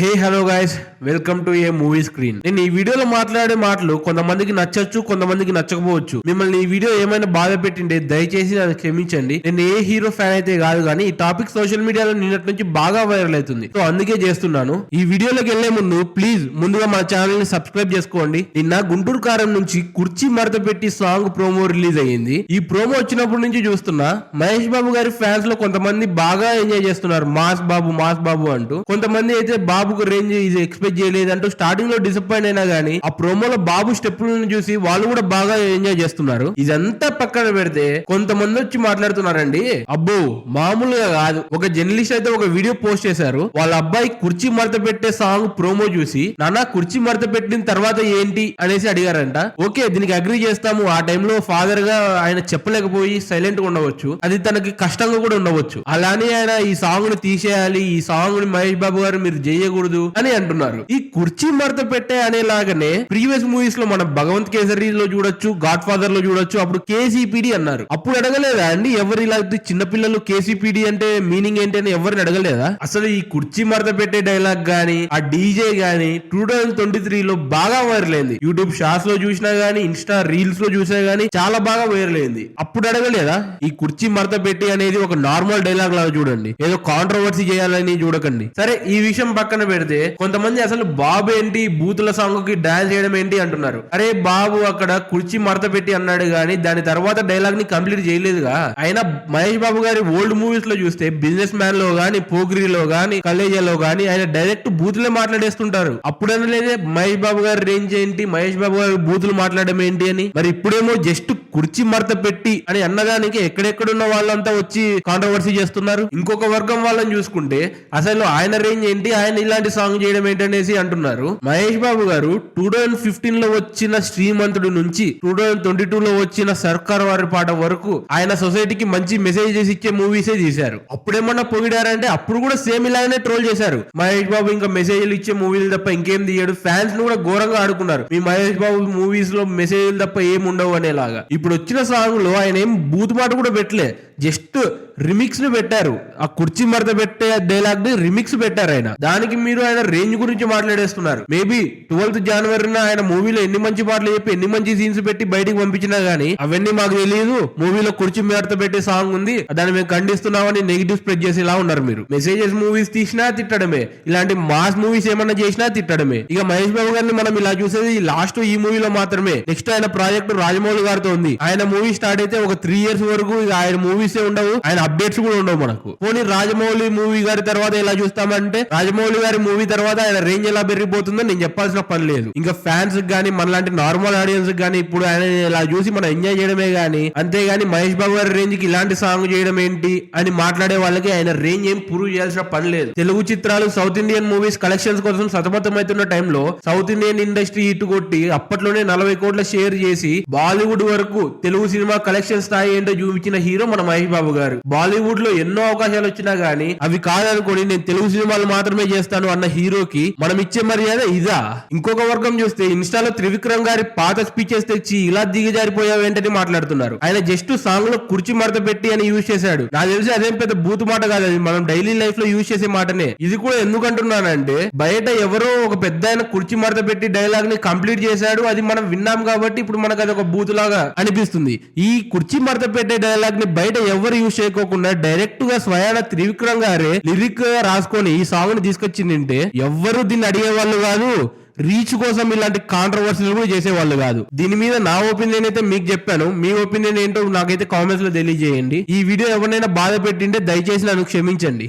Hey hello guys welcome to a movie screen నేను ఈ వీడియోలో మాట్లాడే మాటలు కొంతమందికి నచ్చొచ్చు కొంతమందికి నచ్చకపోవచ్చు. మిమ్మల్ని ఈ వీడియో ఏమైనా బాధ పెట్టింటే దయచేసి నన్ను క్షమించండి. నేను ఏ హీరో ఫ్యాన్ అయితే కాదు కానీ ఈ టాపిక్ సోషల్ మీడియాలో నిన్నటి నుంచి బాగా వైరల్ అవుతుంది. సో అందుకే చేస్తున్నాను. ఈ వీడియోలోకి వెళ్ళే ముందు ప్లీజ్ ముందుగా మన ఛానల్ని సబ్స్క్రైబ్ చేసుకోండి. నిన్న గుంటూరు కారం నుంచి కుర్చీ మడత పెట్టి సాంగ్ ప్రోమో రిలీజ్ అయ్యింది. ఈ ప్రోమో వచ్చినప్పటి నుంచి చూస్తున్నా మహేష్ బాబు గారి ఫ్యాన్స్లో కొంతమంది బాగా ఎంజాయ్ చేస్తున్నారు. మాస్ బాబు మాస్ బాబు అంటూ. కొంతమంది అయితే బాబు బాబుకు రేంజ్ ఇది ఎక్స్పెక్ట్ చేయలేదంటూ స్టార్టింగ్లో డిసప్పాయింట్ అయినా గానీ ఆ ప్రోమోలో బాబు స్టెప్పులను చూసి వాళ్ళు కూడా బాగా ఎంజాయ్ చేస్తున్నారు. ఇదంతా పక్కన పెడితే కొంతమంది వచ్చి మాట్లాడుతున్నారండి అబ్బో మామూలుగా కాదు. ఒక జర్నలిస్ట్ అయితే ఒక వీడియో పోస్ట్ చేశారు. వాళ్ళ అబ్బాయి కుర్చీ మడత పెట్టే సాంగ్ ప్రోమో చూసి నానా కుర్చీ మడత పెట్టిన తర్వాత ఏంటి? అనేసి అడిగారంట. ఓకే దీనికి అగ్రి చేస్తాము. ఆ టైంలో ఫాదర్గా ఆయన చెప్పలేకపోయి సైలెంట్గా ఉండవచ్చు. అది తనకి కష్టంగా కూడా ఉండవచ్చు. అలానే ఆయన ఈ సాంగ్ని తీసేయాలి. ఈ సాంగ్ని మహేష్ బాబు గారు మీరు చేయకూడదు అని అంటున్నారు. ఈ కుర్చీ మడత పెట్టే అనేలాగానే ప్రీవియస్ మూవీస్లో మనం భగవంత్ కేసరిలో చూడొచ్చు గాడ్ ఫాదర్లో చూడొచ్చు అప్పుడు కేసీపీడి అన్నారు. అప్పుడు అడగలేదా అండి? ఎవరు ఇలా చిన్నపిల్లలు కేసీపీడి అంటే మీనింగ్ ఏంటి అని ఎవరిని అడగలేదా? అసలు ఈ కుర్చీ మడత పెట్టే డైలాగ్ గానీ ఆ డీజే గానీ టూ థౌసండ్ ట్వంటీ త్రీ లో బాగా వైరల్ అయింది. యూట్యూబ్ షార్ట్స్లో చూసినా గానీ ఇన్స్టా రీల్స్లో చూసినా గానీ చాలా బాగా వైరల్ అయింది. అప్పుడు అడగలేదా? ఈ కుర్చీ మడత పెట్టి అనేది ఒక నార్మల్ డైలాగ్ లాగా చూడండి. ఏదో కాంట్రవర్సీ చేయాలని చూడకండి. సరే ఈ విషయం పక్కన పెడితే కొంతమంది అసలు బాబు ఏంటి? బూతుల సాంగ్కి డాన్స్ చేయడం ఏంటి అంటున్నారు. అరే బాబు అక్కడ కుర్చీ మడత పెట్టి అన్నాడు గాని దాని తర్వాత డైలాగ్ని కంప్లీట్ చేయలేదుగా. అయినా మహేష్ బాబు గారి ఓల్డ్ మూవీస్లో చూస్తే బిజినెస్ మ్యాన్లో గాని పోగ్రిలో గాని కలేజాలో గాని ఆయన డైరెక్ట్ బూతులే మాట్లాడేస్తుంటారు. అప్పుడనలేదే మహేష్ బాబు గారి రేంజ్ ఏంటి? మహేష్ బాబు గారి బూతులు మాట్లాడడం ఏంటి అని. మరి ఇప్పుడేమో జస్ట్ కుర్చీ మడత పెట్టి అని అన్నదానికి ఎక్కడెక్కడున్న వాళ్ళంతా వచ్చి కాంట్రవర్సీ చేస్తున్నారు. ఇంకొక వర్గం వాళ్ళని చూసుకుంటే అసలు ఆయన రేంజ్ ఏంటి? ఆయన ఇలా ఇలాంటి సాంగ్ చేయడం ఏంటనేసి అంటున్నారు. మహేష్ బాబు గారు టూ థౌజండ్ ఫిఫ్టీన్లో వచ్చిన శ్రీమంతుడు నుంచి టూ థౌజండ్ ట్వంటీ టూ లో వచ్చిన సర్కార్ వారి పాట వరకు ఆయన సొసైటీకి మంచి మెసేజ్ ఇచ్చే మూవీసే తీశారు. అప్పుడేమన్నా పొగిడారంటే అప్పుడు కూడా సేమ్ ఇలానే ట్రోల్ చేశారు. మహేష్ బాబు ఇంకా మెసేజ్లు ఇచ్చే మూవీలు తప్ప ఇంకేం తీయడు. ఫ్యాన్స్ను కూడా ఘోరంగా ఆడుకున్నారు. మీ మహేష్ బాబు మూవీస్లో మెసేజ్లు తప్ప ఏం ఉండవు అనేలాగా. ఇప్పుడు వచ్చిన సాంగ్లో ఆయన ఏం బూత్ మాట కూడా పెట్టలే. జస్ట్ రిమిక్స్ని పెట్టారు. ఆ కుర్చీ మడత పెట్టే డైలాగ్ని రిమిక్స్ పెట్టారు ఆయన. దానికి మీరు ఆయన రేంజ్ గురించి మాట్లాడేస్తున్నారు. మేబీ ట్వెల్త్ జనవరిన ఆయన మూవీలో ఎన్ని మంచి పాటలు చెప్పి ఎన్ని మంచి సీన్స్ పెట్టి బయటికి పంపించినా గానీ అవన్నీ మాకు తెలియదు మూవీలో కుర్చీ మడత పెట్టే సాంగ్ ఉంది. దాన్ని మేము ఖండిస్తున్నామని నెగిటివ్ స్ప్రెడ్ చేసేలా ఉన్నారు మీరు. మెసేజెస్ మూవీస్ తీసినా తిట్టడమే. ఇలాంటి మాస్ మూవీస్ ఏమన్నా చేసినా తిట్టడమే. ఇక మహేష్ బాబు గారిని మనం ఇలా చూసేది లాస్ట్ ఈ మూవీలో మాత్రమే. నెక్స్ట్ ఆయన ప్రాజెక్ట్ రాజమౌళి గారితో ఉంది. ఆయన మూవీ స్టార్ట్ అయితే ఒక త్రీ ఇయర్స్ వరకు ఇక ఆయన మూవీస్ ఉండవు. ఆయన అప్డేట్స్ కూడా ఉండవు మనకు. పోనీ రాజమౌళి మూవీ గారి తర్వాత ఎలా చూస్తామంటే రాజమౌళి గారి మూవీ తర్వాత ఆయన రేంజ్ ఎలా పెరిగిపోతుందో నేను చెప్పాల్సిన పని లేదు. ఇంకా ఫ్యాన్స్ గానీ మనలాంటి నార్మల్ ఆడియన్స్ గానీ ఇప్పుడు ఆయన ఇలా చూసి మనం ఎంజాయ్ చేయడమే గానీ అంతేగాని మహేష్ బాబు గారి రేంజ్కి ఇలాంటి సాంగ్ చేయడం ఏంటి అని మాట్లాడే వాళ్ళకి ఆయన రేంజ్ ఏం ప్రూవ్ చేయాల్సిన పని లేదు. తెలుగు చిత్రాలు సౌత్ ఇండియన్ మూవీస్ కలెక్షన్స్ కోసం సతమతమవుతున్న టైంలో సౌత్ ఇండియన్ ఇండస్ట్రీ హిట్ కొట్టి అప్పట్లోనే నలభై కోట్ల షేర్ చేసి బాలీవుడ్ వరకు తెలుగు సినిమా కలెక్షన్ స్థాయి ఏంటో చూపించిన హీరో మన మహేష్ బాబు గారు. బాలీవుడ్లో ఎన్నో అవకాశాలు వచ్చినా గానీ అవి కాదనుకోని నేను తెలుగు సినిమాలు మాత్రమే చేస్తాను అన్న హీరోకి మనం ఇచ్చే మర్యాద ఇదా? ఇంకొక వర్గం చూస్తే ఇన్స్టాలో త్రివిక్రమ్ గారి పాత స్పీచెస్ తెచ్చి ఇలా దిగజారిపోయావేంటని మాట్లాడుతున్నారు. ఆయన జస్ట్ సాంగ్లో కుర్చీ మడత పెట్టి అని యూజ్ చేశాడు. నాకు తెలిసి అదేం పెద్ద బూతు మాట కాదు అది. మనం డైలీ లైఫ్లో యూజ్ చేసే మాటనే. ఇది కూడా ఎందుకంటున్నానంటే బయట ఎవరో ఒక పెద్ద ఆయన కుర్చీ మడత పెట్టి డైలాగ్ని కంప్లీట్ చేశాడు. అది మనం విన్నాం కాబట్టి ఇప్పుడు మనకు అది ఒక బూత్ లాగా అనిపిస్తుంది. ఈ కుర్చీ మడత పెట్టే డైలాగ్ని బయట ఎవరు యూజ్ చేయకోకుండా డైరెక్ట్గా స్వయాన త్రివిక్రమ్ గారే లిరిక్ రాసుకొని ఈ సాంగ్ని తీసుకొచ్చిందంటే ఎవ్వరు దీన్ని అడిగే వాళ్ళు కాదు. రీచ్ కోసం ఇలాంటి కాంట్రవర్సీలు కూడా చేసేవాళ్ళు కాదు. దీని మీద నా ఒపీనియన్ అయితే మీకు చెప్పాను. మీ ఒపీనియన్ ఏంటో నాకైతే కామెంట్స్లో తెలియజేయండి. ఈ వీడియో ఎవరినైనా బాధ పెట్టింటే దయచేసి నన్ను క్షమించండి.